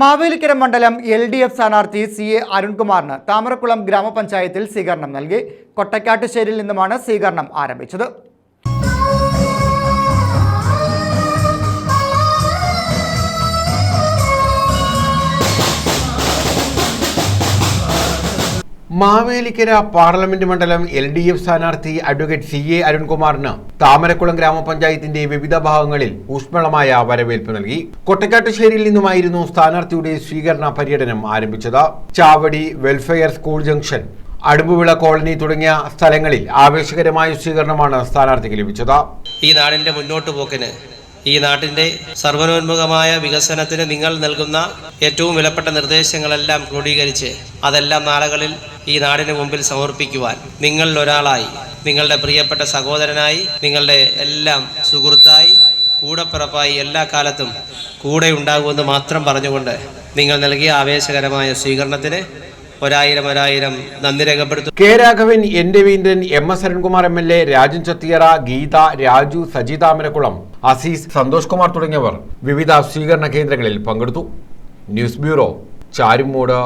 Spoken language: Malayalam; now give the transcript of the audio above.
മാവേലിക്കര മണ്ഡലം എൽ ഡി എഫ് സ്ഥാനാർത്ഥി സി എ അരുൺകുമാറിന് താമരക്കുളം ഗ്രാമപഞ്ചായത്തിൽ സ്വീകരണം നൽകി. കൊട്ടക്കാട്ടുശ്ശേരിയിൽ നിന്നുമാണ് സ്വീകരണം ആരംഭിച്ചത്. മാവേലിക്കര പാർലമെന്റ് മണ്ഡലം എൽ ഡി എഫ് സ്ഥാനാർത്ഥി അഡ്വക്കേറ്റ് സി എ അരുൺകുമാറിന് താമരക്കുളം ഗ്രാമപഞ്ചായത്തിന്റെ വിവിധ ഭാഗങ്ങളിൽ ഊഷ്മളമായ വരവേൽപ്പ് നൽകി. കൊട്ടക്കാട്ടുശ്ശേരിയിൽ നിന്നുമായിരുന്നു സ്ഥാനാർത്ഥിയുടെ സ്വീകരണ പര്യടനം ആരംഭിച്ചത്. Chavadi welfare school junction Adumbuvila colony തുടങ്ങിയ സ്ഥലങ്ങളിൽ ആവേശകരമായ സ്വീകരണമാണ് സ്ഥാനാർത്ഥിക്ക് ലഭിച്ചത്. ഈ നാടിന്റെ മുന്നോട്ട് പോക്കിന് ഈ നാട്ടിന്റെ സർവനോന്മുഖമായ വികസനത്തിന് നിങ്ങൾ നൽകുന്ന ഏറ്റവും വിലപ്പെട്ട നിർദ്ദേശങ്ങളെല്ലാം ക്രോഡീകരിച്ച് അതെല്ലാം നാളുകളിൽ ഈ നാടിന് മുമ്പിൽ സമർപ്പിക്കുവാൻ നിങ്ങളിൽ ഒരാളായി. നിങ്ങളുടെ പ്രിയപ്പെട്ട സഹോദരനായി നിങ്ങളുടെ എല്ലാം സുഹൃത്തായി കൂടപ്പിറപ്പായി എല്ലാ കാലത്തും കൂടെ ഉണ്ടാകുമെന്ന് മാത്രം പറഞ്ഞുകൊണ്ട് നിങ്ങൾ നൽകിയ ആവേശകരമായ സ്വീകരണത്തിന് ഒരായിരം ഒരായിരം. നന്ദി രേഖപ്പെടുത്തും. K Raghavan N Raveendran M S Arunkumar M L A Rajan Chathiyara Geetha Raju Saji Thamarakkulam Azeez Santhosh Kumar തുടങ്ങിയവർ വിവിധ സ്വീകരണ കേന്ദ്രങ്ങളിൽ പങ്കെടുത്തു. News bureau Charummood.